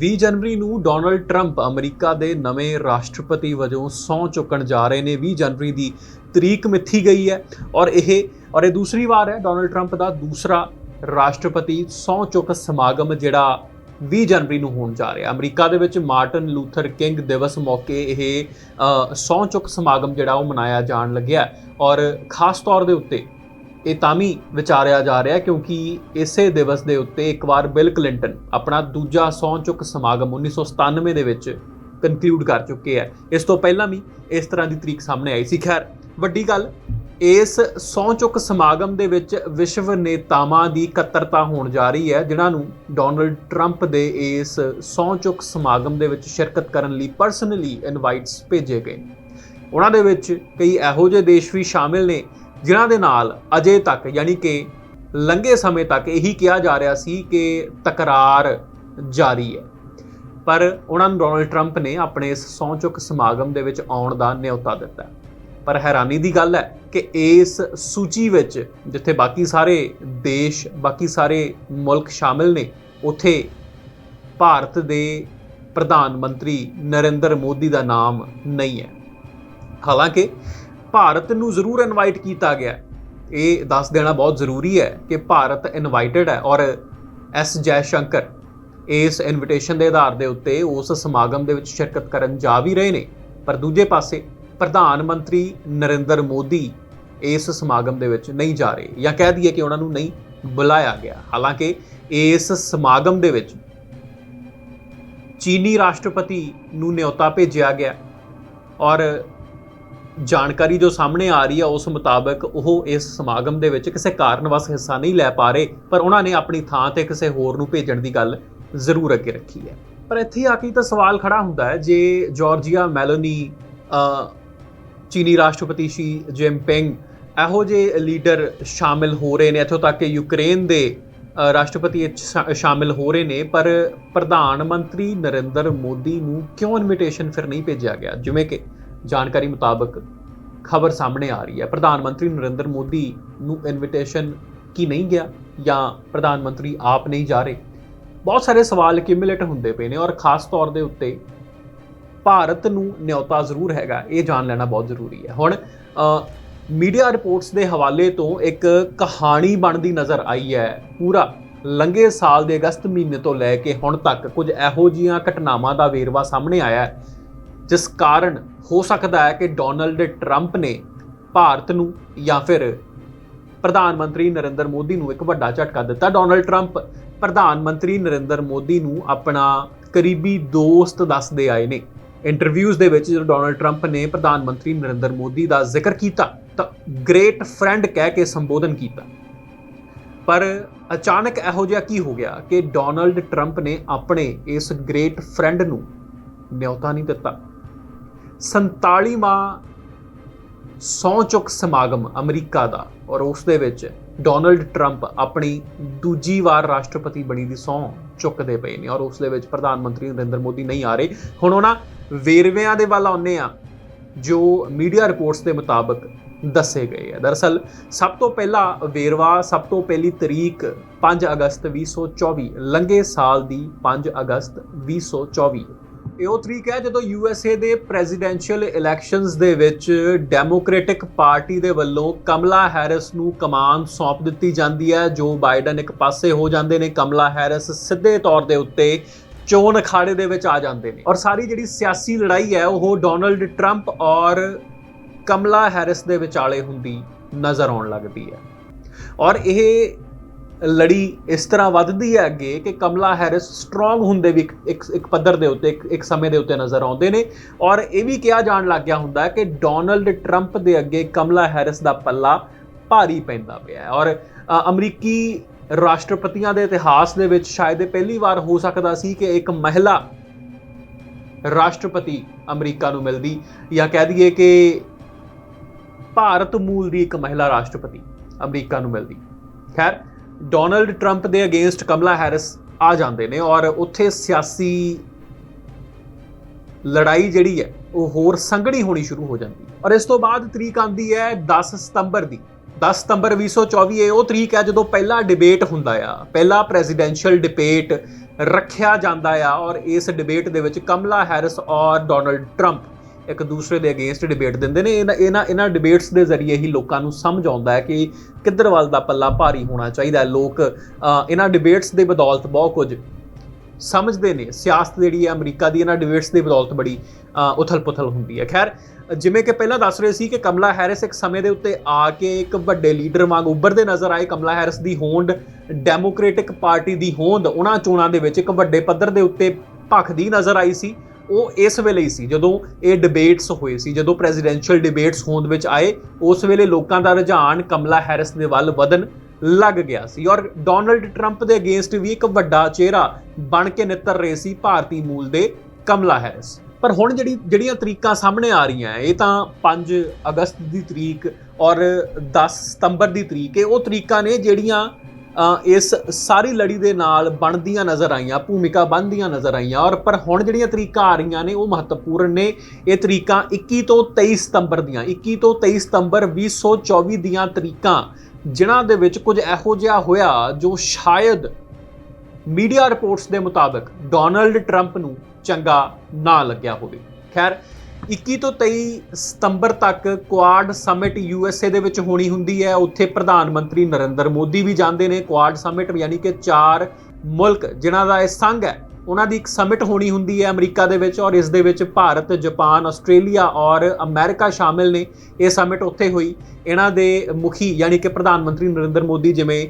20 ਜਨਵਰੀ ਨੂੰ Donald Trump America ਦੇ ਨਵੇਂ ਰਾਸ਼ਟਰਪਤੀ ਵਜੋਂ ਸਹੁੰ ਚੁੱਕਣ ਜਾ ਰਹੇ ਨੇ। 20 ਜਨਵਰੀ ਦੀ ਤਰੀਕ ਮਿੱਥੀ ਗਈ ਹੈ ਔਰ ਇਹ ਔਰ ਇਹ ਦੂਸਰੀ ਵਾਰ ਹੈ ਡੋਨਲਡ ਟਰੰਪ ਦਾ ਦੂਸਰਾ ਰਾਸ਼ਟਰਪਤੀ ਸਹੁੰ ਚੁੱਕ ਸਮਾਗਮ ਜਿਹੜਾ 20 ਜਨਵਰੀ ਨੂੰ ਹੋਣ ਜਾ ਰਿਹਾ। ਅਮਰੀਕਾ ਦੇ ਵਿੱਚ ਮਾਰਟਨ ਲੂਥਰ ਕਿੰਗ ਦਿਵਸ ਮੌਕੇ ਇਹ ਅ, ਸਹੁੰ ਚੁੱਕ ਸਮਾਗਮ ਜਿਹੜਾ ਉਹ ਮਨਾਇਆ ਜਾਣ ਲੱਗਿਆ ਔਰ ਖਾਸ ਤੌਰ ਦੇ ਉੱਤੇ ਇਹ ਤਾਂ ਵੀ ਵਿਚਾਰਿਆ ਜਾ ਰਿਹਾ ਕਿਉਂਕਿ ਇਸੇ ਦਿਵਸ ਦੇ ਉੱਤੇ ਇੱਕ ਵਾਰ ਬਿਲ ਕਲਿੰਟਨ ਆਪਣਾ ਦੂਜਾ ਸਹੁੰ ਚੁੱਕ ਸਮਾਗਮ 1997 ਦੇ ਵਿੱਚ ਕਨਕਲੂਡ ਕਰ ਚੁੱਕੇ ਹੈ ਇਸ ਤੋਂ ਪਹਿਲਾਂ ਵੀ ਇਸ ਤਰ੍ਹਾਂ ਦੀ ਤਰੀਕ ਸਾਹਮਣੇ ਆਈ ਸੀ। ਖੈਰ, ਵੱਡੀ ਗੱਲ, ਇਸ ਸਹੁੰ ਚੁੱਕ ਸਮਾਗਮ ਦੇ ਵਿੱਚ ਵਿਸ਼ਵ ਨੇਤਾਵਾਂ ਦੀ ਇਕੱਤਰਤਾ ਹੋਣ ਜਾ ਰਹੀ ਹੈ, ਜਿਨ੍ਹਾਂ ਨੂੰ ਡੋਨਲਡ ਟਰੰਪ ਦੇ ਇਸ ਸਹੁੰ ਚੁੱਕ ਸਮਾਗਮ ਦੇ ਵਿੱਚ ਸ਼ਿਰਕਤ ਕਰਨ ਲਈ ਪਰਸਨਲੀ ਇਨਵਾਈਟਸ ਭੇਜੇ ਗਏ। ਉਹਨਾਂ ਦੇ ਵਿੱਚ ਕਈ ਇਹੋ ਜਿਹੇ ਦੇਸ਼ ਵੀ ਸ਼ਾਮਿਲ ਨੇ ਜਿਨ੍ਹਾਂ ਦੇ ਨਾਲ ਅਜੇ ਤੱਕ ਯਾਨੀ ਕਿ ਲੰਘੇ ਸਮੇਂ ਤੱਕ ਇਹੀ ਕਿਹਾ ਜਾ ਰਿਹਾ ਸੀ ਕਿ ਤਕਰਾਰ ਜਾਰੀ ਹੈ। ਪਰ ਉਹਨਾਂ ਨੂੰ ਡੋਨਲਡ ਟਰੰਪ ਨੇ ਆਪਣੇ ਇਸ ਸਹੁੰ ਚੁੱਕ ਸਮਾਗਮ ਦੇ ਵਿੱਚ ਆਉਣ ਦਾ ਨਿਯੋਤਾ ਦਿੱਤਾ। ਪਰ ਹੈਰਾਨੀ ਦੀ ਗੱਲ ਹੈ ਕਿ ਇਸ ਸੂਚੀ ਵਿੱਚ ਜਿੱਥੇ ਬਾਕੀ ਸਾਰੇ ਦੇਸ਼, ਬਾਕੀ ਸਾਰੇ ਮੁਲਕ ਸ਼ਾਮਿਲ ਨੇ, ਉੱਥੇ ਭਾਰਤ ਦੇ ਪ੍ਰਧਾਨ ਮੰਤਰੀ ਨਰਿੰਦਰ ਮੋਦੀ ਦਾ ਨਾਮ ਨਹੀਂ ਹੈ। ਹਾਲਾਂਕਿ ਭਾਰਤ ਨੂੰ ਜ਼ਰੂਰ ਇਨਵਾਈਟ ਕੀਤਾ ਗਿਆ ਇਹ ਦੱਸ ਦੇਣਾ ਬਹੁਤ ਜ਼ਰੂਰੀ ਹੈ ਕਿ ਭਾਰਤ ਇਨਵਾਈਟਡ ਹੈ ਔਰ ਐਸ ਜੈ ਸ਼ੰਕਰ ਇਸ ਇਨਵੀਟੇਸ਼ਨ ਦੇ ਆਧਾਰ ਦੇ ਉੱਤੇ ਉਸ ਸਮਾਗਮ ਦੇ ਵਿੱਚ ਸ਼ਿਰਕਤ ਕਰਨ ਜਾ ਵੀ ਰਹੇ ਨੇ। ਪਰ ਦੂਜੇ ਪਾਸੇ ਪ੍ਰਧਾਨ ਮੰਤਰੀ ਨਰਿੰਦਰ ਮੋਦੀ ਇਸ ਸਮਾਗਮ ਦੇ ਵਿੱਚ ਨਹੀਂ ਜਾ ਰਹੇ ਜਾਂ ਕਹਿ ਦਈਏ ਕਿ ਉਹਨਾਂ ਨੂੰ ਨਹੀਂ ਬੁਲਾਇਆ ਗਿਆ। ਹਾਲਾਂਕਿ ਇਸ ਸਮਾਗਮ ਦੇ ਵਿੱਚ ਚੀਨੀ ਰਾਸ਼ਟਰਪਤੀ ਨੂੰ ਨਿਯੋਤਾ ਭੇਜਿਆ ਗਿਆ ਔਰ ਜਾਣਕਾਰੀ ਜੋ ਸਾਹਮਣੇ ਆ ਰਹੀ ਹੈ ਉਸ ਮੁਤਾਬਕ ਉਹ ਇਸ ਸਮਾਗਮ ਦੇ ਵਿੱਚ ਕਿਸੇ ਕਾਰਨ ਕਾਰਨਵਸ ਹਿੱਸਾ ਨਹੀਂ ਲੈ ਪਾ ਰਹੇ, ਪਰ ਉਹਨਾਂ ਨੇ ਆਪਣੀ ਥਾਂ ਤੇ ਕਿਸੇ ਹੋਰ ਨੂੰ ਭੇਜਣ ਦੀ ਗੱਲ ਜ਼ਰੂਰ ਅੱਗੇ ਰੱਖੀ ਹੈ। ਪਰ ਇੱਥੇ ਆ ਕੇ ਤਾਂ ਸਵਾਲ ਖੜਾ ਹੁੰਦਾ ਹੈ, ਜੇ ਜਾਰਜੀਆ ਮੈਲੋਨੀ ਚੀਨੀ ਰਾਸ਼ਟਰਪਤੀ ਸ਼ੀ ਜਿਨਪਿੰਗ ਇਹੋ ਜਿਹੇ ਲੀਡਰ ਸ਼ਾਮਿਲ ਹੋ ਰਹੇ ਨੇ, ਇੱਥੋਂ ਤੱਕ ਕਿ ਯੂਕਰੇਨ ਦੇ ਰਾਸ਼ਟਰਪਤੀ ਸ਼ਾਮਿਲ ਹੋ ਰਹੇ ਨੇ, ਪਰ ਪ੍ਰਧਾਨ ਮੰਤਰੀ ਨਰਿੰਦਰ ਮੋਦੀ ਨੂੰ ਕਿਉਂ ਇਨਵੀਟੇਸ਼ਨ ਫਿਰ ਨਹੀਂ ਭੇਜਿਆ ਗਿਆ? ਜਿਵੇਂ ਕਿ ਜਾਣਕਾਰੀ ਮੁਤਾਬਕ ਖਬਰ ਸਾਹਮਣੇ ਆ ਰਹੀ ਹੈ। ਪ੍ਰਧਾਨ ਮੰਤਰੀ ਨਰਿੰਦਰ ਮੋਦੀ ਨੂੰ ਇਨਵੀਟੇਸ਼ਨ ਕੀ ਨਹੀਂ ਗਿਆ ਜਾਂ ਪ੍ਰਧਾਨ ਮੰਤਰੀ ਆਪ ਨਹੀਂ ਜਾ ਰਹੇ? ਬਹੁਤ ਸਾਰੇ ਸਵਾਲ ਕਿਮੂਲੇਟ ਹੁੰਦੇ ਪਏ ਨੇ ਔਰ ਖਾਸ ਤੌਰ ਦੇ ਉੱਤੇ ਭਾਰਤ ਨੂੰ ਨਿਯੋਤਾ ਜ਼ਰੂਰ ਹੈਗਾ, ਇਹ ਜਾਣ ਲੈਣਾ ਬਹੁਤ ਜ਼ਰੂਰੀ ਹੈ। ਹੁਣ ਮੀਡੀਆ ਰਿਪੋਰਟਸ ਦੇ ਹਵਾਲੇ ਤੋਂ ਇੱਕ ਕਹਾਣੀ ਬਣਦੀ ਨਜ਼ਰ ਆਈ ਹੈ। ਪੂਰਾ ਲੰਘੇ ਸਾਲ ਦੇ ਅਗਸਤ ਮਹੀਨੇ ਤੋਂ ਲੈ ਕੇ ਹੁਣ ਤੱਕ ਕੁਝ ਇਹੋ ਜੀਆਂ ਘਟਨਾਵਾਂ ਦਾ ਵੇਰਵਾ ਸਾਹਮਣੇ ਆਇਆ ਹੈ। ਜਿਸ ਕਾਰਨ ਹੋ ਸਕਦਾ ਹੈ ਕਿ ਡੋਨਲਡ ਟਰੰਪ ਨੇ ਭਾਰਤ ਨੂੰ ਜਾਂ ਫਿਰ ਪ੍ਰਧਾਨ ਮੰਤਰੀ ਨਰਿੰਦਰ ਮੋਦੀ ਨੂੰ ਇੱਕ ਵੱਡਾ ਝਟਕਾ ਦਿੱਤਾ। ਡੋਨਲਡ ਟਰੰਪ ਪ੍ਰਧਾਨ ਮੰਤਰੀ ਨਰਿੰਦਰ ਮੋਦੀ ਨੂੰ ਆਪਣਾ ਕਰੀਬੀ ਦੋਸਤ ਦੱਸਦੇ ਆਏ ਨੇ। ਇੰਟਰਵਿਊਜ਼ ਦੇ ਵਿੱਚ ਜਦੋਂ ਡੋਨਲਡ ਟਰੰਪ ਨੇ ਪ੍ਰਧਾਨ ਮੰਤਰੀ ਨਰਿੰਦਰ ਮੋਦੀ ਦਾ ਜ਼ਿਕਰ ਕੀਤਾ, ਤਾਂ ਗ੍ਰੇਟ ਫਰੈਂਡ ਕਹਿ ਕੇ ਸੰਬੋਧਨ ਕੀਤਾ। ਪਰ ਅਚਾਨਕ ਇਹੋ ਜਿਹਾ ਕੀ ਹੋ ਗਿਆ ਕਿ ਡੋਨਲਡ ਟਰੰਪ ਨੇ ਆਪਣੇ ਇਸ ਗ੍ਰੇਟ ਫਰੈਂਡ ਨੂੰ ਨਿਉਤਾ ਨਹੀਂ ਦਿੱਤਾ? 47ਵਾਂ ਸਹੁੰ ਚੁੱਕ ਸਮਾਗਮ ਅਮਰੀਕਾ ਦਾ ਔਰ ਉਸ ਦੇ ਵਿੱਚ ਡੋਨਲਡ ਟਰੰਪ ਆਪਣੀ ਦੂਜੀ ਵਾਰ ਰਾਸ਼ਟਰਪਤੀ ਬਣੀ ਦੀ ਸਹੁੰ ਚੁੱਕਦੇ ਪਏ ਨੇ ਔਰ ਉਸ ਦੇ ਵਿੱਚ ਪ੍ਰਧਾਨ ਮੰਤਰੀ ਨਰਿੰਦਰ ਮੋਦੀ ਨਹੀਂ ਆ ਰਹੇ। ਹੁਣ ਉਹਨਾਂ ਵੇਰਵਿਆਂ ਦੇ ਵੱਲ ਆਉਂਦੇ ਆ ਜੋ ਮੀਡੀਆ ਰਿਪੋਰਟਸ ਦੇ ਮੁਤਾਬਕ ਦੱਸੇ ਗਏ ਆ। ਦਰਅਸਲ, ਸਭ ਤੋਂ ਪਹਿਲਾ ਵੇਰਵਾ, ਸਭ ਤੋਂ ਪਹਿਲੀ ਤਰੀਕ 5 ਅਗਸਤ 2024 ਲੰਘੇ ਸਾਲ ਦੀ 5 ਅਗਸਤ 2024 ਇਹ ਉਹ ਤਰੀਕ ਹੈ ਜਦੋਂ ਯੂਐਸਏ ਦੇ ਪ੍ਰੈਜ਼ੀਡੈਂਸ਼ੀਅਲ ਇਲੈਕਸ਼ਨਸ ਦੇ ਵਿੱਚ ਡੈਮੋਕ੍ਰੈਟਿਕ ਪਾਰਟੀ ਦੇ ਵੱਲੋਂ ਕਮਲਾ ਹੈਰਿਸ ਨੂੰ ਕਮਾਨ ਸੌਂਪ ਦਿੱਤੀ ਜਾਂਦੀ ਹੈ। ਜੋ ਬਾਈਡਨ ਇੱਕ ਪਾਸੇ ਹੋ ਜਾਂਦੇ ਨੇ, ਕਮਲਾ ਹੈਰਿਸ ਸਿੱਧੇ ਤੌਰ ਦੇ ਉੱਤੇ ਚੋਣ ਅਖਾੜੇ ਦੇ ਵਿੱਚ ਆ ਜਾਂਦੇ ਨੇ। ਔਰ ਸਾਰੀ ਜਿਹੜੀ ਸਿਆਸੀ ਲੜਾਈ ਹੈ, ਉਹ ਡੋਨਲਡ ਟਰੰਪ ਔਰ ਕਮਲਾ ਹੈਰਿਸ ਦੇ ਵਿਚਾਲੇ ਹੁੰਦੀ ਨਜ਼ਰ ਆਉਣ ਲੱਗਦੀ ਹੈ। ਔਰ ਇਹ ਲੜੀ ਇਸ ਤਰ੍ਹਾਂ ਵੱਧਦੀ ਹੈ ਅੱਗੇ ਕਿ ਕਮਲਾ ਹੈਰਿਸ ਸਟਰੋਂਗ ਹੁੰਦੇ ਵੀ ਇੱਕ- ਇੱਕ ਪੱਧਰ ਦੇ ਉੱਤੇ, ਇੱਕ ਇੱਕ ਸਮੇਂ ਦੇ ਉੱਤੇ ਨਜ਼ਰ ਆਉਂਦੇ ਨੇ। ਔਰ ਇਹ ਵੀ ਕਿਹਾ ਜਾਣ ਲੱਗ ਗਿਆ ਹੁੰਦਾ ਕਿ ਡੋਨਲਡ ਟਰੰਪ ਦੇ ਅੱਗੇ ਕਮਲਾ ਹੈਰਿਸ ਦਾ ਪੱਲਾ ਭਾਰੀ ਪੈਂਦਾ ਪਿਆ ਹੈ। ਔਰ ਅਮਰੀਕੀ ਰਾਸ਼ਟਰਪਤੀਆਂ ਦੇ ਇਤਿਹਾਸ ਦੇ ਵਿੱਚ ਸ਼ਾਇਦ ਇਹ ਪਹਿਲੀ ਵਾਰ ਹੋ ਸਕਦਾ ਸੀ ਕਿ ਇੱਕ ਮਹਿਲਾ ਰਾਸ਼ਟਰਪਤੀ ਅਮਰੀਕਾ ਨੂੰ ਮਿਲਦੀ ਜਾਂ ਕਹਿ ਦਈਏ ਕਿ ਭਾਰਤ ਮੂਲ ਦੀ ਇੱਕ ਮਹਿਲਾ ਰਾਸ਼ਟਰਪਤੀ ਅਮਰੀਕਾ ਨੂੰ ਮਿਲਦੀ। ਖੈਰ ਡੋਨਲਡ ਟਰੰਪ ਦੇ ਅਗੇਂਸਟ ਕਮਲਾ ਹੈਰਿਸ ਆ ਜਾਂਦੇ ਨੇ ਔਰ ਉੱਥੇ ਸਿਆਸੀ ਲੜਾਈ ਜਿਹੜੀ ਹੈ, ਉਹ ਹੋਰ ਸੰਘਣੀ ਹੋਣੀ ਸ਼ੁਰੂ ਹੋ ਜਾਂਦੀ ਹੈ। ਔਰ ਇਸ ਤੋਂ ਬਾਅਦ ਤਰੀਕ ਆਂਦੀ ਹੈ 10 ਸਤੰਬਰ ਦੀ। 10 ਸਤੰਬਰ 2024 ਇਹ ਉਹ ਤਰੀਕ ਹੈ ਜਦੋਂ ਪਹਿਲਾ ਡਿਬੇਟ ਹੁੰਦਾ ਆ, ਪਹਿਲਾ ਪ੍ਰੈਜ਼ੀਡੈਂਸ਼ੀਅਲ ਡਿਬੇਟ ਰੱਖਿਆ ਜਾਂਦਾ ਆ ਔਰ ਇਸ ਡਿਬੇਟ ਦੇ ਵਿੱਚ ਕਮਲਾ ਹੈਰਿਸ ਔਰ ਡੋਨਲਡ ਟਰੰਪ ਇੱਕ ਦੂਸਰੇ ਦੇ ਅਗੇਂਸਟ ਡਿਬੇਟ ਦਿੰਦੇ ਨੇ। ਇਹਨਾਂ ਇਹਨਾਂ ਇਹਨਾਂ ਡਿਬੇਟਸ ਦੇ ਜ਼ਰੀਏ ਹੀ ਲੋਕਾਂ ਨੂੰ ਸਮਝ ਆਉਂਦਾ ਹੈ ਕਿ ਕਿੱਧਰ ਵੱਲ ਦਾ ਪੱਲਾ ਭਾਰੀ ਹੋਣਾ ਚਾਹੀਦਾ ਹੈ। ਲੋਕ ਇਹਨਾਂ ਡਿਬੇਟਸ ਦੇ ਬਦੌਲਤ ਬਹੁਤ ਕੁਝ ਸਮਝਦੇ ਨੇ। ਸਿਆਸਤ ਜਿਹੜੀ ਹੈ ਅਮਰੀਕਾ ਦੀ ਇਹਨਾਂ ਡਿਬੇਟਸ ਦੇ ਬਦੌਲਤ ਬੜੀ ਉਥਲ-ਪੁਥਲ ਹੁੰਦੀ ਹੈ। ਖੈਰ, ਜਿਵੇਂ ਕਿ ਪਹਿਲਾਂ ਦੱਸ ਰਹੇ ਸੀ ਕਿ ਕਮਲਾ ਹੈਰਿਸ ਇੱਕ ਸਮੇਂ ਦੇ ਉੱਤੇ ਆ ਕੇ ਇੱਕ ਵੱਡੇ ਲੀਡਰ ਵਾਂਗ ਉੱਭਰਦੇ ਨਜ਼ਰ ਆਏ। ਕਮਲਾ ਹੈਰਿਸ ਦੀ ਹੋਂਦ ਡੈਮੋਕ੍ਰੈਟਿਕ ਪਾਰਟੀ ਦੀ ਹੋਂਦ ਉਹਨਾਂ ਚੋਣਾਂ ਦੇ ਵਿੱਚ ਇੱਕ ਵੱਡੇ ਪੱਧਰ ਦੇ ਉੱਤੇ ਭਖਦੀ ਨਜ਼ਰ ਆਈ ਸੀ। ਉਹ ਇਸ ਵੇਲੇ ਹੀ ਸੀ, ਜਦੋਂ ਇਹ ਡਿਬੇਟਸ ਹੋਏ ਸੀ, ਜਦੋਂ ਪ੍ਰੈਜ਼ੀਡੈਂਸ਼ੀਅਲ ਡਿਬੇਟਸ ਹੋਂਦ ਵਿੱਚ ਆਏ, ਉਸ ਵੇਲੇ ਲੋਕਾਂ ਦਾ ਰੁਝਾਨ ਕਮਲਾ ਹੈਰਿਸ ਦੇ ਵੱਲ ਵਧਣ ਲੱਗ ਗਿਆ ਸੀ ਔਰ ਡੋਨਲਡ ਟਰੰਪ ਦੇ ਅਗੇਂਸਟ ਵੀ ਇੱਕ ਵੱਡਾ ਚਿਹਰਾ ਬਣ ਕੇ ਨਿੱਤਰ ਰਹੇ ਸੀ ਭਾਰਤੀ ਮੂਲ ਦੇ ਕਮਲਾ ਹੈਰਿਸ। ਪਰ ਹੁਣ ਜਿਹੜੀ, ਜਿਹੜੀਆਂ ਤਰੀਕਾਂ ਸਾਹਮਣੇ ਆ ਰਹੀਆਂ ਇਹ ਤਾਂ 5 ਅਗਸਤ ਦੀ ਤਰੀਕ ਔਰ 10 ਸਤੰਬਰ ਦੀ ਤਰੀਕ, ਇਹ ਉਹ ਤਰੀਕਾਂ ਨੇ ਜਿਹੜੀਆਂ ਇਸ ਸਾਰੀ ਲੜੀ ਦੇ ਨਾਲ ਬਣਦੀਆਂ ਨਜ਼ਰ ਆਈਆਂ, ਭੂਮਿਕਾ ਬਣਦੀਆਂ ਨਜ਼ਰ ਆਈਆਂ ਔਰ ਪਰ ਹੁਣ ਜਿਹੜੀਆਂ ਤਰੀਕਾਂ ਆ ਰਹੀਆਂ ਨੇ ਉਹ ਮਹੱਤਵਪੂਰਨ ਨੇ। ਇਹ ਤਰੀਕਾਂ 21 ਤੋਂ 23 ਸਤੰਬਰ ਦੀਆਂ 21 ਤੋਂ 23 ਸਤੰਬਰ 2024 ਦੀਆਂ ਤਰੀਕਾਂ, ਜਿਨ੍ਹਾਂ ਦੇ ਵਿੱਚ ਕੁਝ ਇਹੋ ਜਿਹਾ ਹੋਇਆ ਜੋ ਸ਼ਾਇਦ ਮੀਡੀਆ ਰਿਪੋਰਟਸ ਦੇ ਮੁਤਾਬਕ ਡੋਨਲਡ ਟਰੰਪ ਨੂੰ ਚੰਗਾ ਨਾ ਲੱਗਿਆ ਹੋਵੇ। ਖੈਰ 21 ਤੋਂ 23 ਸਤੰਬਰ ਤੱਕ ਕੁਆਡ ਸਮਿਟ ਯੂਐਸਏ ਦੇ ਵਿੱਚ ਹੋਣੀ ਹੁੰਦੀ ਹੈ। ਉੱਥੇ ਪ੍ਰਧਾਨ ਮੰਤਰੀ ਨਰਿੰਦਰ ਮੋਦੀ ਵੀ ਜਾਂਦੇ ਨੇ। ਕੁਆਡ ਸਮਿਟ ਯਾਨੀ ਕਿ ਚਾਰ ਮੁਲਕ ਜਿਨ੍ਹਾਂ ਦਾ ਇਹ ਸੰਘ ਹੈ, ਉਹਨਾਂ ਦੀ ਇੱਕ ਸਮਿਟ ਹੋਣੀ ਹੁੰਦੀ ਹੈ ਅਮਰੀਕਾ ਦੇ ਵਿੱਚ ਔਰ ਇਸ ਦੇ ਵਿੱਚ ਭਾਰਤ, ਜਾਪਾਨ, ਆਸਟ੍ਰੇਲੀਆ ਔਰ ਅਮਰੀਕਾ ਸ਼ਾਮਿਲ ਨੇ। ਇਹ ਸਮਿਟ ਉੱਥੇ ਹੋਈ। ਇਹਨਾਂ ਦੇ ਮੁਖੀ ਯਾਨੀ ਕਿ ਪ੍ਰਧਾਨ ਮੰਤਰੀ ਨਰਿੰਦਰ ਮੋਦੀ ਜਿਵੇਂ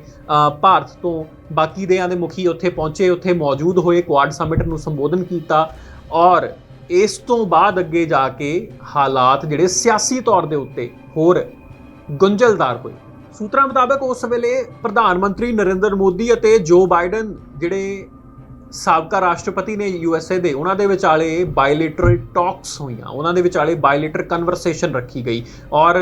ਭਾਰਤ ਤੋਂ ਬਾਕੀ ਦੇਆਂ ਦੇ ਮੁਖੀ ਉੱਥੇ ਪਹੁੰਚੇ, ਉੱਥੇ ਮੌਜੂਦ ਹੋਏ, ਕੁਆਡ ਸਮਿਟ ਨੂੰ ਸੰਬੋਧਨ ਕੀਤਾ ਔਰ ਇਸ ਤੋਂ ਬਾਅਦ ਅੱਗੇ ਜਾ ਕੇ ਹਾਲਾਤ ਜਿਹੜੇ ਸਿਆਸੀ ਤੌਰ ਦੇ ਉੱਤੇ ਹੋਰ ਗੁੰਝਲਦਾਰ ਹੋਏ। ਸੂਤਰਾਂ ਮੁਤਾਬਕ ਉਸ ਵੇਲੇ ਪ੍ਰਧਾਨ ਮੰਤਰੀ ਨਰਿੰਦਰ ਮੋਦੀ ਅਤੇ ਜੋ ਬਾਈਡਨ ਜਿਹੜੇ ਸਾਬਕਾ ਰਾਸ਼ਟਰਪਤੀ ਨੇ ਯੂਐਸਏ ਦੇ, ਉਹਨਾਂ ਦੇ ਵਿਚਾਲੇ ਬਾਇਲੇਟਰਲ ਟਾਕਸ ਹੋਈਆਂ। ਉਹਨਾਂ ਦੇ ਵਿਚਾਲੇ ਬਾਇਲੇਟਰ ਕਨਵਰਸੇਸ਼ਨ ਰੱਖੀ ਗਈ ਔਰ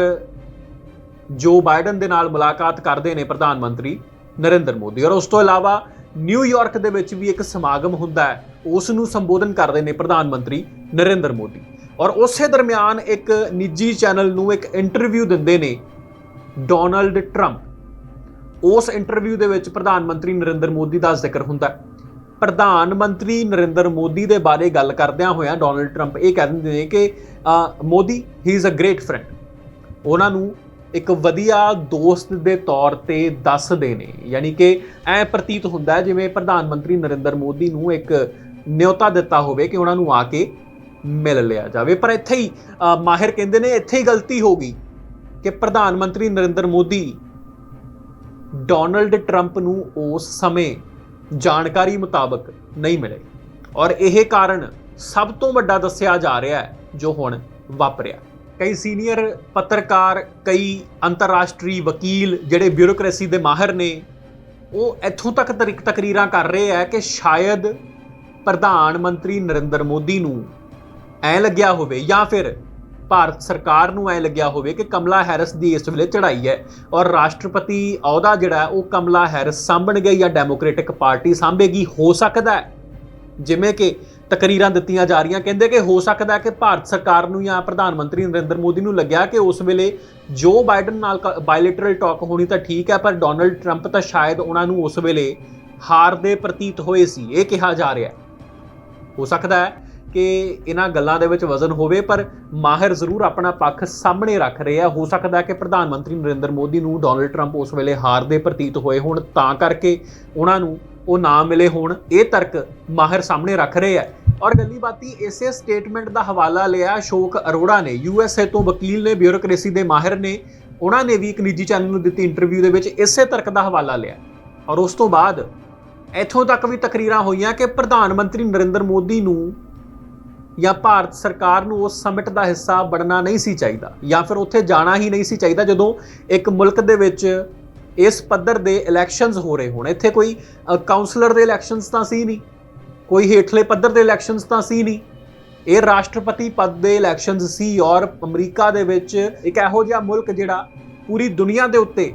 ਜੋ ਬਾਈਡਨ ਦੇ ਨਾਲ ਮੁਲਾਕਾਤ ਕਰਦੇ ਨੇ ਪ੍ਰਧਾਨ ਮੰਤਰੀ ਨਰਿੰਦਰ ਮੋਦੀ। ਔਰ ਉਸ ਤੋਂ ਇਲਾਵਾ ਨਿਊਯਾਰਕ ਦੇ ਵਿੱਚ ਵੀ ਇੱਕ ਸਮਾਗਮ ਹੁੰਦਾ ਹੈ। ਉਸ ਨੂੰ ਸੰਬੋਧਨ ਕਰਦੇ ਨੇ ਪ੍ਰਧਾਨ ਮੰਤਰੀ ਨਰਿੰਦਰ ਮੋਦੀ। ਔਰ ਉਸੇ ਦਰਮਿਆਨ ਇੱਕ ਨਿੱਜੀ ਚੈਨਲ ਨੂੰ ਇੱਕ ਇੰਟਰਵਿਊ ਦਿੰਦੇ ਨੇ ਡੋਨਲਡ ਟਰੰਪ। ਉਸ ਇੰਟਰਵਿਊ ਦੇ ਵਿੱਚ ਪ੍ਰਧਾਨ ਮੰਤਰੀ ਨਰਿੰਦਰ ਮੋਦੀ ਦਾ ਜ਼ਿਕਰ ਹੁੰਦਾ ਹੈ। ਪ੍ਰਧਾਨ ਮੰਤਰੀ ਨਰਿੰਦਰ ਮੋਦੀ ਦੇ ਬਾਰੇ ਗੱਲ ਕਰਦਿਆਂ ਹੋਇਆਂ ਡੋਨਲਡ ਟਰੰਪ ਇਹ ਕਹਿ ਦਿੰਦੇ ਨੇ ਕਿ Modi he is a great friend ਉਹਨਾਂ ਨੂੰ ਇੱਕ ਵਧੀਆ ਦੋਸਤ ਦੇ ਤੌਰ ਤੇ ਦੱਸਦੇ ਨੇ। ਯਾਨੀ ਕਿ ਐ ਪ੍ਰਤੀਤ ਹੁੰਦਾ ਜਿਵੇਂ ਪ੍ਰਧਾਨ ਮੰਤਰੀ ਨਰਿੰਦਰ ਮੋਦੀ ਨੂੰ ਇੱਕ ਨਿਯੋਤਾ ਦਿੱਤਾ ਹੋਵੇ ਕਿ ਉਹਨਾਂ ਨੂੰ ਆ ਕੇ ਮਿਲ ਲਿਆ ਜਾਵੇ। ਪਰ ਇੱਥੇ ਹੀ ਮਾਹਿਰ ਕਹਿੰਦੇ ਨੇ ਇੱਥੇ ਹੀ ਗਲਤੀ ਹੋ ਗਈ ਕਿ ਪ੍ਰਧਾਨ ਮੰਤਰੀ ਨਰਿੰਦਰ ਮੋਦੀ ਡੋਨਲਡ ਟਰੰਪ ਨੂੰ ਉਸ ਸਮੇਂ ਜਾਣਕਾਰੀ ਮੁਤਾਬਕ ਨਹੀਂ ਮਿਲੇ। ਔਰ ਇਹ ਕਾਰਨ ਸਭ ਤੋਂ ਵੱਡਾ ਦੱਸਿਆ ਜਾ ਰਿਹਾ ਹੈ ਜੋ ਹੁਣ ਵਾਪਰਿਆ। ਕਈ ਸੀਨੀਅਰ ਪੱਤਰਕਾਰ, ਕਈ ਅੰਤਰਰਾਸ਼ਟਰੀ ਵਕੀਲ ਜਿਹੜੇ ਬਿਊਰੋਕ੍ਰੇਸੀ ਦੇ ਮਾਹਿਰ ਨੇ, ਉਹ ਇੱਥੋਂ ਤੱਕ ਤਰੀਕ ਤਕਰੀਰਾਂ ਕਰ ਰਹੇ ਆ ਕਿ ਸ਼ਾਇਦ ਪ੍ਰਧਾਨ ਮੰਤਰੀ ਨਰਿੰਦਰ ਮੋਦੀ ਨੂੰ ਐ ਲੱਗਿਆ ਹੋਵੇ ਜਾਂ ਫਿਰ ਭਾਰਤ ਸਰਕਾਰ ਨੂੰ ਐ ਲੱਗਿਆ ਹੋਵੇ ਕਿ ਕਮਲਾ ਹੈਰਿਸ ਦੀ ਇਸ ਵੇਲੇ ਚੜ੍ਹਾਈ ਹੈ ਔਰ ਰਾਸ਼ਟਰਪਤੀ ਅਹੁਦਾ ਜਿਹੜਾ ਉਹ ਕਮਲਾ ਹੈਰਿਸ ਸਾਂਭਣਗੇ ਜਾਂ ਡੈਮੋਕ੍ਰੈਟਿਕ ਪਾਰਟੀ ਸਾਂਭੇਗੀ, ਹੋ ਸਕਦਾ ਹੈ। ਜਿਵੇਂ ਕਿ ਤਕਰੀਰਾਂ ਦਿੱਤੀਆਂ ਜਾ ਰਹੀਆਂ, ਕਹਿੰਦੇ ਕਿ ਹੋ ਸਕਦਾ ਕਿ ਭਾਰਤ ਸਰਕਾਰ ਨੂੰ ਜਾਂ ਪ੍ਰਧਾਨ ਮੰਤਰੀ ਨਰਿੰਦਰ ਮੋਦੀ ਨੂੰ ਲੱਗਿਆ ਕਿ ਉਸ ਵੇਲੇ ਜੋ ਬਾਈਡਨ ਨਾਲ ਬਾਇਲੇਟਰਲ ਟਾਕ ਹੋਣੀ ਤਾਂ ਠੀਕ ਹੈ, ਪਰ ਡੋਨਲਡ ਟਰੰਪ ਤਾਂ ਸ਼ਾਇਦ ਉਹਨਾਂ ਨੂੰ ਉਸ ਵੇਲੇ ਹਾਰ ਦੇ ਪ੍ਰਤੀਤ ਹੋਏ ਸੀ, ਇਹ ਕਿਹਾ ਜਾ ਰਿਹਾ ਹੈ। ਹੋ ਸਕਦਾ ਹੈ ਕਿ ਇਹਨਾਂ ਗੱਲਾਂ ਦੇ ਵਿੱਚ ਵਜ਼ਨ ਹੋਵੇ, ਪਰ ਮਾਹਿਰ ਜ਼ਰੂਰ ਆਪਣਾ ਪੱਖ ਸਾਹਮਣੇ ਰੱਖ ਰਹੇ ਆ। ਹੋ ਸਕਦਾ ਹੈ ਕਿ ਪ੍ਰਧਾਨ ਮੰਤਰੀ ਨਰਿੰਦਰ ਮੋਦੀ ਨੂੰ ਡੋਨਲਡ ਟਰੰਪ ਉਸ ਵੇਲੇ ਹਾਰ ਦੇ ਪ੍ਰਤੀਤ ਹੋਏ ਹੋਣ। ਤਾਂ ਕਰਕੇ ਉਹਨਾਂ ਨੂੰ ਉਹ ਨਾ ਮਿਲੇ ਹੋਣ। ਇਹ ਤਰਕ ਮਾਹਿਰ ਸਾਹਮਣੇ ਰੱਖ ਰਹੇ ਆ। ਔਰ ਗੱਲੀ ਬਾਤੀ, ਇਸੇ ਸਟੇਟਮੈਂਟ ਦਾ ਹਵਾਲਾ ਲਿਆ ਅਸ਼ੋਕ ਅਰੋੜਾ ਨੇ। ਯੂਐਸਏ ਤੋਂ ਵਕੀਲ ਨੇ, ਬਿਊਰੋਕ੍ਰੇਸੀ ਦੇ ਮਾਹਿਰ ਨੇ। ਉਹਨਾਂ ਨੇ ਵੀ ਇੱਕ ਨਿੱਜੀ ਚੈਨਲ ਨੂੰ ਦਿੱਤੀ ਇੰਟਰਵਿਊ ਦੇ ਵਿੱਚ ਇਸੇ ਤਰਕ ਦਾ ਹਵਾਲਾ ਲਿਆ। ਔਰ ਉਸ ਤੋਂ ਬਾਅਦ ਇੱਥੋਂ ਤੱਕ ਵੀ ਤਕਰੀਰਾਂ ਹੋਈਆਂ ਕਿ ਪ੍ਰਧਾਨ ਮੰਤਰੀ ਨਰਿੰਦਰ ਮੋਦੀ ਨੂੰ ਜਾਂ ਭਾਰਤ ਸਰਕਾਰ ਨੂੰ ਉਸ ਸਮਿਟ ਦਾ ਹਿੱਸਾ ਬਣਨਾ ਨਹੀਂ ਸੀ ਚਾਹੀਦਾ ਜਾਂ ਫਿਰ ਉੱਥੇ ਜਾਣਾ ਹੀ ਨਹੀਂ ਸੀ ਚਾਹੀਦਾ ਜਦੋਂ ਇੱਕ ਮੁਲਕ ਦੇ ਵਿੱਚ ਇਸ ਪੱਧਰ ਦੇ ਇਲੈਕਸ਼ਨਸ ਹੋ ਰਹੇ ਹੋਣ। ਇੱਥੇ ਕੋਈ ਅ, ਕਾਉਂਸਲਰ ਦੇ ਇਲੈਕਸ਼ਨਸ ਤਾਂ ਸੀ ਨਹੀਂ ਕੋਈ ਹੇਠਲੇ ਪੱਧਰ ਦੇ ਇਲੈਕਸ਼ਨਸ ਤਾਂ ਸੀ ਨਹੀਂ। ਇਹ ਰਾਸ਼ਟਰਪਤੀ ਪਦ ਦੇ ਇਲੈਕਸ਼ਨਸ ਸੀ ਔਰ ਅਮਰੀਕਾ ਦੇ ਵਿੱਚ ਇੱਕ ਇਹੋ ਜਿਹਾ ਮੁਲਕ ਜਿਹੜਾ ਪੂਰੀ ਦੁਨੀਆ ਦੇ ਉੱਤੇ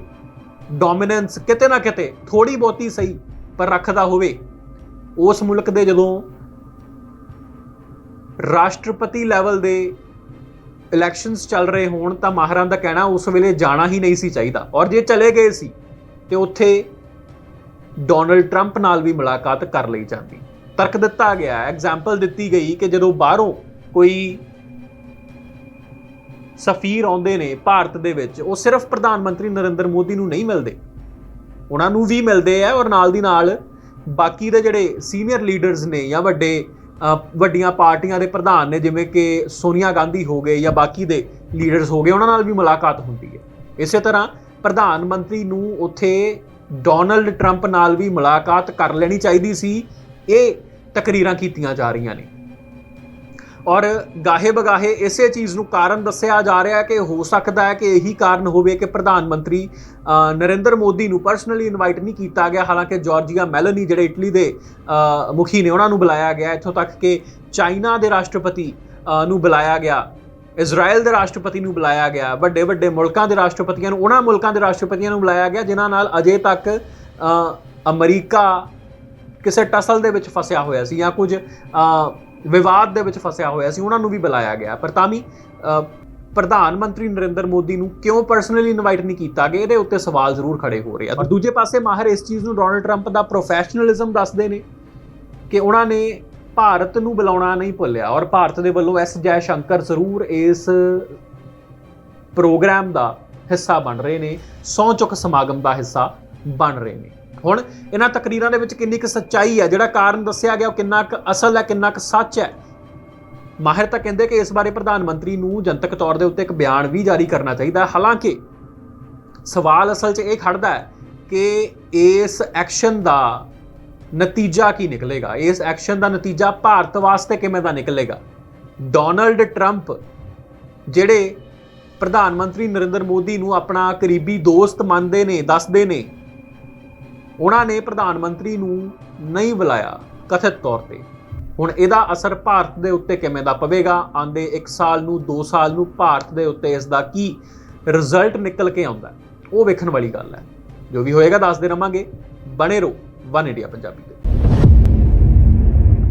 ਡੋਮੀਨੈਂਸ ਕਿਤੇ ਨਾ ਕਿਤੇ ਥੋੜੀ ਬਹੁਤੀ ਸਹੀ ਪਰ ਰੱਖਦਾ ਹੋਵੇ, ਉਸ ਮੁਲਕ ਦੇ ਜਦੋਂ ਰਾਸ਼ਟਰਪਤੀ ਲੈਵਲ ਦੇ ਇਲੈਕਸ਼ਨਸ ਚੱਲ ਰਹੇ ਹੋਣ, ਤਾਂ ਮਾਹਰਾਂ ਦਾ ਕਹਿਣਾ ਉਸ ਵੇਲੇ ਜਾਣਾ ਹੀ ਨਹੀਂ ਸੀ ਚਾਹੀਦਾ। ਔਰ ਜੇ ਚਲੇ ਗਏ ਸੀ, ਤੇ ਉੱਥੇ ਡੋਨਲਡ ਟਰੰਪ ਨਾਲ ਵੀ ਮੁਲਾਕਾਤ ਕਰ ਲਈ ਜਾਂਦੀ। ਤਰਕ ਦਿੱਤਾ ਗਿਆ ਐਗਜ਼ਾਮਪਲ ਦਿੱਤੀ ਗਈ ਕਿ ਜਦੋਂ ਬਾਹਰੋਂ ਕੋਈ ਸਫੀਰ ਆਉਂਦੇ ਨੇ ਭਾਰਤ ਦੇ ਵਿੱਚ, ਉਹ ਸਿਰਫ ਪ੍ਰਧਾਨ ਮੰਤਰੀ ਨਰਿੰਦਰ ਮੋਦੀ ਨੂੰ ਨਹੀਂ ਮਿਲਦੇ। ਉਹਨਾਂ ਨੂੰ ਵੀ ਮਿਲਦੇ ਆ ਔਰ ਨਾਲ ਦੀ ਨਾਲ ਬਾਕੀ ਦੇ ਜਿਹੜੇ ਸੀਨੀਅਰ ਲੀਡਰਸ ਨੇ ਜਾਂ ਵੱਡੇ ਵੱਡੀਆਂ ਪਾਰਟੀਆਂ ਦੇ ਪ੍ਰਧਾਨ ਨੇ, ਜਿਵੇਂ ਕਿ ਸੋਨੀਆ ਗਾਂਧੀ ਹੋ ਗਏ ਜਾਂ ਬਾਕੀ ਦੇ ਲੀਡਰਸ ਹੋ ਗਏ, ਉਹਨਾਂ ਨਾਲ ਵੀ ਮੁਲਾਕਾਤ ਹੁੰਦੀ ਹੈ। ਇਸੇ ਤਰ੍ਹਾਂ ਪ੍ਰਧਾਨ ਮੰਤਰੀ ਨੂੰ ਉੱਥੇ ਡੋਨਲਡ ਟਰੰਪ ਨਾਲ ਵੀ ਮੁਲਾਕਾਤ ਕਰ ਲੈਣੀ ਚਾਹੀਦੀ ਸੀ। ਇਹ ਤਕਰੀਰਾਂ ਕੀਤੀਆਂ ਜਾ ਰਹੀਆਂ ਨੇ। ਔਰ ਗਾਹੇ ਬਗਾਹੇ ਇਸੇ ਚੀਜ਼ ਨੂੰ ਕਾਰਨ ਦੱਸਿਆ ਜਾ ਰਿਹਾ ਹੈ ਕਿ ਹੋ ਸਕਦਾ ਹੈ ਕਿ ਇਹੀ ਕਾਰਨ ਹੋਵੇ ਕਿ ਪ੍ਰਧਾਨ ਮੰਤਰੀ ਨਰਿੰਦਰ ਮੋਦੀ ਨੂੰ ਪਰਸਨਲੀ ਇਨਵਾਈਟ ਨਹੀਂ ਕੀਤਾ ਗਿਆ। ਹਾਲਾਂਕਿ ਜਾਰਜੀਆ ਮੈਲਨੀ ਜਿਹੜੇ ਇਟਲੀ ਦੇ ਮੁਖੀ ਨੇ, ਉਹਨਾਂ ਨੂੰ ਬੁਲਾਇਆ ਗਿਆ। ਇੱਥੋਂ ਤੱਕ ਕਿ ਚਾਈਨਾ ਦੇ ਰਾਸ਼ਟਰਪਤੀ ਨੂੰ ਬੁਲਾਇਆ ਗਿਆ। ਇਜ਼ਰਾਈਲ ਦੇ ਰਾਸ਼ਟਰਪਤੀ ਨੂੰ ਬੁਲਾਇਆ ਗਿਆ। ਵੱਡੇ ਵੱਡੇ ਮੁਲਕਾਂ ਦੇ ਰਾਸ਼ਟਰਪਤੀਆਂ ਨੂੰ, ਉਹਨਾਂ ਮੁਲਕਾਂ ਦੇ ਰਾਸ਼ਟਰਪਤੀਆਂ ਨੂੰ ਬੁਲਾਇਆ ਗਿਆ, ਜਿਨ੍ਹਾਂ ਨਾਲ ਅਜੇ ਤੱਕ ਅਮਰੀਕਾ ਕਿਸੇ ਟਸਲ ਦੇ ਵਿੱਚ ਫਸਿਆ ਹੋਇਆ ਸੀ ਜਾਂ ਕੁਝ ਵਿਵਾਦ ਦੇ ਵਿੱਚ ਫਸਿਆ ਹੋਇਆ ਸੀ ਉਹਨਾਂ ਨੂੰ ਵੀ ਬੁਲਾਇਆ ਗਿਆ। ਪਰ ਤਾਂ ਵੀ ਪ੍ਰਧਾਨ ਮੰਤਰੀ ਨਰਿੰਦਰ ਮੋਦੀ ਨੂੰ ਕਿਉਂ ਪਰਸਨਲੀ ਇਨਵਾਈਟ ਨਹੀਂ ਕੀਤਾ ਗਿਆ ਇਹਦੇ ਉੱਤੇ ਸਵਾਲ ਜ਼ਰੂਰ ਖੜੇ ਹੋ ਰਹੇ ਆ। ਔਰ ਦੂਜੇ ਪਾਸੇ ਮਾਹਰ ਇਸ ਚੀਜ਼ ਨੂੰ ਡੋਨਲਡ ਟਰੰਪ ਦਾ ਪ੍ਰੋਫੈਸ਼ਨਲਿਜ਼ਮ ਦੱਸਦੇ ਨੇ ਕਿ ਉਹਨਾਂ ਨੇ ਭਾਰਤ ਨੂੰ ਬੁਲਾਉਣਾ ਨਹੀਂ ਭੁੱਲਿਆ ਔਰ ਭਾਰਤ ਦੇ ਵੱਲੋਂ ਐਸ ਜੈ ਸ਼ੰਕਰ ਜ਼ਰੂਰ ਇਸ ਪ੍ਰੋਗਰਾਮ ਦਾ ਹਿੱਸਾ ਬਣ ਰਹੇ ਨੇ ਸਹੁੰ ਚੁੱਕ ਸਮਾਗਮ ਦਾ ਹਿੱਸਾ ਬਣ ਰਹੇ ਨੇ। ਹੁਣ ਇਹਨਾਂ ਤਕਰੀਰਾਂ ਦੇ ਵਿੱਚ ਕਿੰਨੀ ਕੁ ਸੱਚਾਈ ਹੈ? ਜਿਹੜਾ ਕਾਰਨ ਦੱਸਿਆ ਗਿਆ ਉਹ ਕਿੰਨਾ ਕੁ ਅਸਲ ਹੈ, ਕਿੰਨਾ ਕੁ ਸੱਚ ਹੈ? ਮਾਹਿਰ ਤਾਂ ਕਹਿੰਦੇ ਕਿ ਇਸ ਬਾਰੇ ਪ੍ਰਧਾਨ ਮੰਤਰੀ ਨੂੰ ਜਨਤਕ ਤੌਰ ਦੇ ਉੱਤੇ ਇੱਕ ਬਿਆਨ ਵੀ ਜਾਰੀ ਕਰਨਾ ਚਾਹੀਦਾ ਹੈ। ਹਾਲਾਂਕਿ ਸਵਾਲ ਅਸਲ 'ਚ ਇਹ ਖੜਦਾ ਹੈ ਕਿ ਇਸ ਐਕਸ਼ਨ ਦਾ ਨਤੀਜਾ ਕੀ ਨਿਕਲੇਗਾ? ਇਸ ਐਕਸ਼ਨ ਦਾ ਨਤੀਜਾ ਭਾਰਤ ਵਾਸਤੇ ਕਿਵੇਂ ਦਾ ਨਿਕਲੇਗਾ? ਡੋਨਲਡ ਟਰੰਪ, ਜਿਹੜੇ ਪ੍ਰਧਾਨ ਮੰਤਰੀ ਨਰਿੰਦਰ ਮੋਦੀ ਨੂੰ ਆਪਣਾ ਕਰੀਬੀ ਦੋਸਤ ਮੰਨਦੇ ਨੇ, ਦੱਸਦੇ ਨੇ ਉਹਨਾਂ ਨੇ ਪ੍ਰਧਾਨ ਮੰਤਰੀ ਨੂੰ ਨਹੀਂ ਬੁਲਾਇਆ, ਕਥਿਤ ਤੌਰ ਤੇ। ਹੁਣ ਇਹਦਾ ਅਸਰ ਭਾਰਤ ਦੇ ਉੱਤੇ ਕਿਵੇਂ ਦਾ ਪਵੇਗਾ? ਆਂਦੇ 1 ਸਾਲ ਨੂੰ 2 ਸਾਲ ਨੂੰ ਭਾਰਤ ਦੇ ਉੱਤੇ ਇਸ ਦਾ ਕੀ ਰਿਜ਼ਲਟ ਨਿਕਲ ਕੇ ਆਉਂਦਾ ਉਹ ਵੇਖਣ ਵਾਲੀ ਗੱਲ ਹੈ। ਜੋ ਵੀ ਹੋਏਗਾ, ਦੱਸਦੇ ਰਵਾਂਗੇ। ਬਣੇ ਰਹੋ, ਵਨ ਇੰਡੀਆ ਪੰਜਾਬੀ।